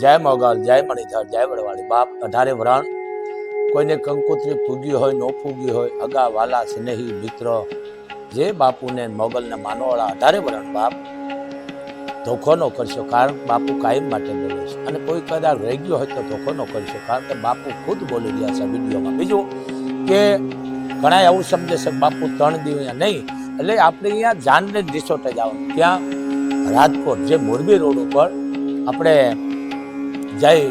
જય મોગલ, જય મણિધર, જય વડવાળી. બાપ અઢારે વરાણ. કોઈને કંકોત્રી ફૂગી હોય, ન ફૂગી હોય, અગા વાલા સ્નેહી મિત્ર. જે બાપુને મોગલને માનવાળા અઢારે વરણ બાપ ધોખો ન કરશો, કારણ બાપુ કાયમ માટે બોલે છે. અને કોઈ કદાચ રહી ગયો હોય તો ધોખો ન કરશો, કારણ કે બાપુ ખુદ બોલી રહ્યા છે વિડીયોમાં. બીજું કે ઘણા એવું સમજે છે બાપુ ત્રણ દિવસ નહીં, એટલે આપણે અહીંયા જાનને રિસોર્ટ જ આવો ત્યાં રાજકોટ, જે મોરબી રોડ ઉપર આપણે જઈ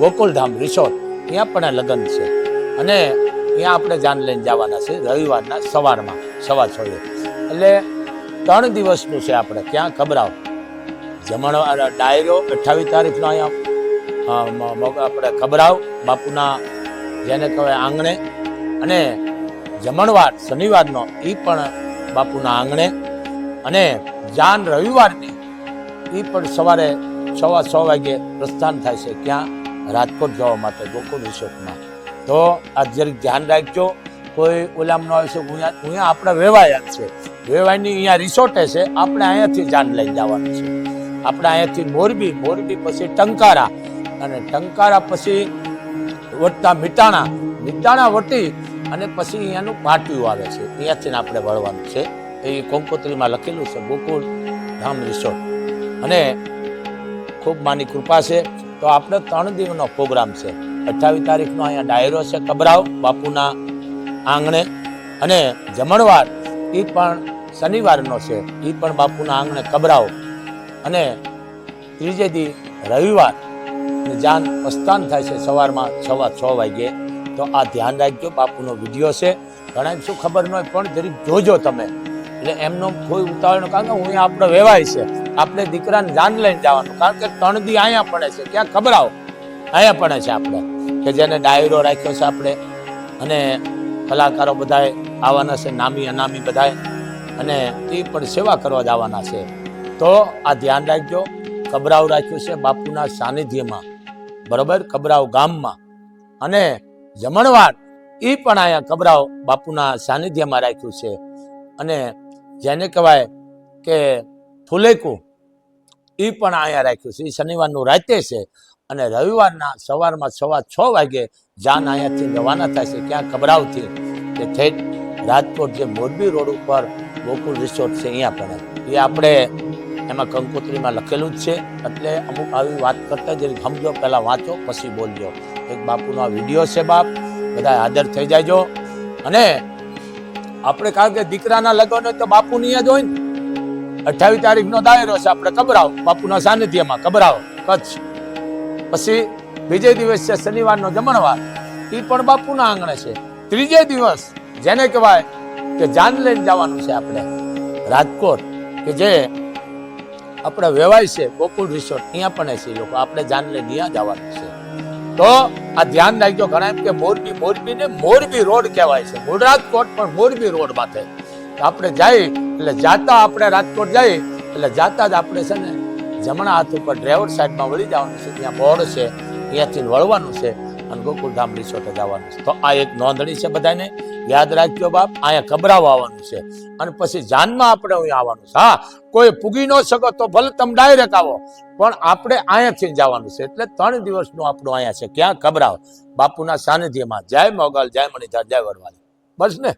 ગોકુલધામ રિસોર્ટ, ત્યાં પણ લગ્ન છે. અને ત્યાં આપણે જાન લઈને જવાના છે રવિવારના સવારમાં, સવા છ એટલે ત્રણ દિવસનું છે આપણે, ક્યાં ખબરાવ જમણવાર ડાયરો અઠ્ઠાવીસ તારીખનો અહીંયા આપણે ખબરાવ બાપુના જેને કહેવાય આંગણે. અને જમણવાર, શનિવારનો, એ પણ બાપુના આંગણે. અને જાન રવિવારની, એ પણ સવારે સવા છ વાગે પ્રસ્થાન થાય છે ક્યાં રાજકોટ જવા માટે ગોકુળ રિસોર્ટમાં. તો આ જરીક ધ્યાન રાખજો, કોઈ ઓલામ ન આવશે અહીંયા અહીંયા આપણે વેવાયા છે. વેવાયની અહીંયા રિસોર્ટે છે, આપણે અહીંયાથી જાન લઈ જવાનું છે. આપણે અહીંયાથી મોરબી મોરબી પછી ટંકારા અને ટંકારા પછી વટતા મિટાણા. મિટાણા વટી અને પછી અહીંયાનું પાટિયું આવે છે. અહીંયાથી આપણે વળવાનું છે. એ કંકોત્રીમાં લખેલું છે, ગોકુળ ધામ રિસોર્ટ. અને ખૂબ માની કૃપા છે. તો આપણે ત્રણ દિવસનો પ્રોગ્રામ છે. અઠ્ઠાવીસ તારીખનો અહીંયા ડાયરો છે કબરાવ, બાપુના આંગણે. અને જમણવાર એ પણ શનિવારનો છે. એ પણ બાપુના આંગણે કબરાવ. અને ત્રીજે દી રવિવાર જાન પ્રસ્થાન થાય છે સવારમાં સવા છ વાગ્યે. તો આ ધ્યાન રાખજો, બાપુનો વીડિયો છે. ઘણા શું ખબર ન હોય પણ જરીક જોજો તમે. એટલે એમનો કોઈ ઉતાવળ કારણ કે હું આપણો વ્યવહાર છે. આપણે દીકરાને જાન લઈને જવાનું, કારણ કે ત્રણ દી અહીંયા પડે છે. ક્યાં ખબર આવો? અહીંયા પડે છે આપણે. કે જેને ડાયરો રાખ્યો છે આપણે. અને કલાકારો બધાએ આવવાના છે, નામી, અનામી બધાએ અને એ પણ સેવા કરવા જવાના છે. તો આ ધ્યાન રાખજો. કબરાવ રાખ્યું છે બાપુના સાનિધ્યમાં. બરોબર? કબરાવ ગામમાં. અને જમણવાર એ પણ અહીંયા કબરાવ બાપુના સાનિધ્યમાં રાખ્યું છે. અને જેને કહેવાય કે ફુલેકું એ પણ અહીંયા રાખ્યું છે. એ શનિવારનું રાતે છે અને રવિવારના સવારમાં સવા છ વાગે જાન અહીંયાથી રવાના થાય છે. ક્યાં કબરાવથી કે ઠેઠ રાજકોટ જે મોરબી રોડ ઉપર ગોકુલ રિસોર્ટ છે અહીંયા પણ એ આપણે એમાં કંકોત્રીમાં લખેલું જ છે. એટલે અમુક આવી વાત કરતા જરી સમજો પહેલાં વાંચો, પછી બોલજો. એક બાપુનો આ વીડિયો છે બાપ. બધા હાજર થઈ જાયજો. અને આપણે કારણ કે દીકરાના લગ્ન તો બાપુની જ હોય ને. અઠ્ઠાવીસ તારીખનો દાયરો છે, આપણે કબરાવ બાપુના સાનિધ્યમાં કબરાવ કચ્છ. પછી બીજે દિવસ છે શનિવારનો જમણવાર. એ પણ બાપુના આંગણે છે. ત્રીજે દિવસ જેને કહેવાય કે જાન લઈને જવાનું છે આપણે. રાજકોટ, કે જે આપણે વેવાય છે ગોકુલ રિસોર્ટ અહીંયા પણ છે લોકો. આપણે જાન લઈને ત્યાં જવાનું છે. તો આ ધ્યાન રાખજો ઘણા એમ કે મોરબી મોરબી ને મોરબી રોડ કહેવાય છે. મૂળ રાજકોટ પણ મોરબી રોડ માથે. આપણે જઈ એટલે જાતા આપણે રાજકોટ જઈ એટલે જાતા જ આપણે છે ને જમણા હાથ ઉપર ડ્રાઈવર સાઈડમાં વળી જવાનું છે, ત્યાં બોર્ડ છે, ત્યાંથી વળવાનું છે, અને ગોકુલધામ રિસોર્ટે જવાનું છે. તો આ એક નોંધણી છે બધાને. યાદ રાખજો બાપ, અહીંયા કબરાવા આવવાનું છે. અને પછી જાનમાં આપણે અહીં આવવાનું છે. હા, કોઈ પૂગી ન શકો તો ભલે તમે ડાયરેક્ટ આવો, પણ આપણે અહીંયાથી જવાનું છે. એટલે ત્રણ દિવસનું આપણું અહીંયા છે. ક્યાં કબરાવ બાપુના સાનિધ્યમાં. જય મોગલ, જય મણિધર, જય વડવાલી બસ ને?